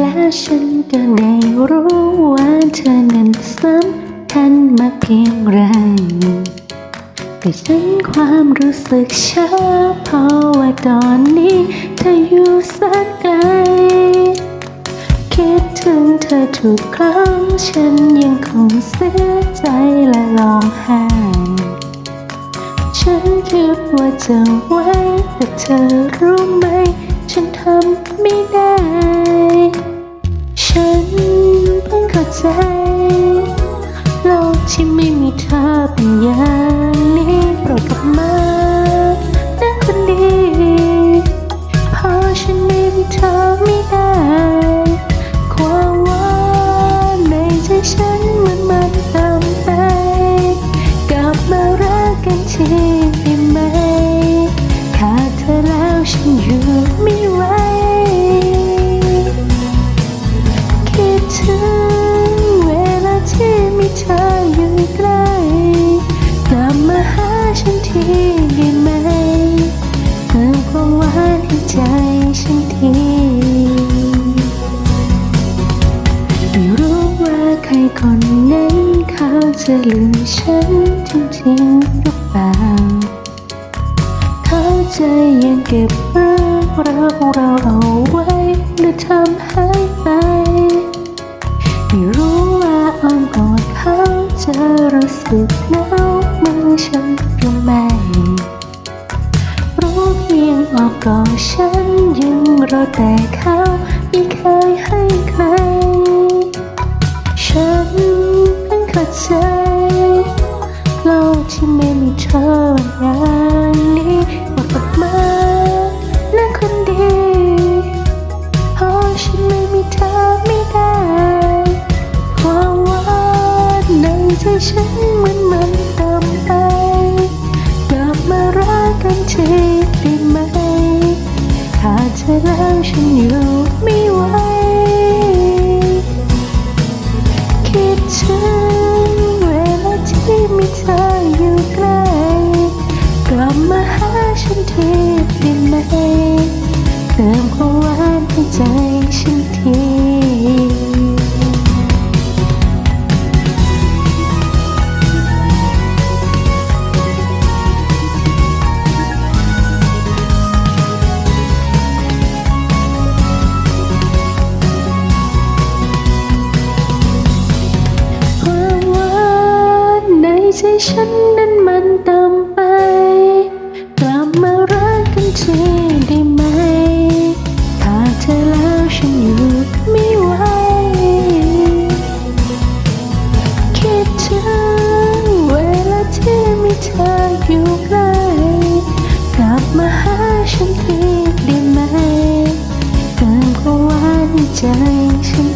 แล้วฉันก็ได้รู้ว่าเธอนั้นสำคัญมาเพียงไรแต่ฉันความรู้สึกช้าเพราะว่าตอนนี้เธออยู่สักไกล คิดถึงเธอทุกครั้งฉันยังคงเสียใจและร้องไห้ฉันคิดว่าจะไว้แต่เธอรู้ไหม ฉันทำไม่ได้ ใจ โลกที่ไม่มีเธอเป็นอย่างนี้โปรดกลับมานะคนดีเพราะฉันไม่มีเธอไม่ได้ ความหว่าในใจฉันมันมันตามไป กลับมารักกันทีได้ไหม ขาดเธอแล้วฉันอยู่ไม่ ใครคนนั้นเขาจะลืมฉันจริงๆหรือเปล่า เขาจะยังเก็บเรื่องราวของเราเอาไว้หรือทำให้ไปไม่รู้ว่าอ้อมกอดเขาจะรู้สึกหนาวเมื่อฉันหรือไม่รู้เพียงออกกอดฉันยังรอแต่เขาไม่เคยให้ใคร ฉันเพิ่งเข้าใจโลกที่ไม่มีเธออย่างนี้หมดออกมาและคนดีเพราะฉันไม่มีเธอไม่ได้ความหวานในใจฉันมันมันเติมไปกลับมารักกันทีได้ไหมขาดเธอแล้วฉันอยู่ไม่ไหว ฉันทีได้ไหมเติมความหวานให้ใจฉันทีความหวานในใจฉันนั้นมันติม ธออยู่ใกล้กลับมาหาฉันทีได้ไหมเติมความหวานให้ใจฉัน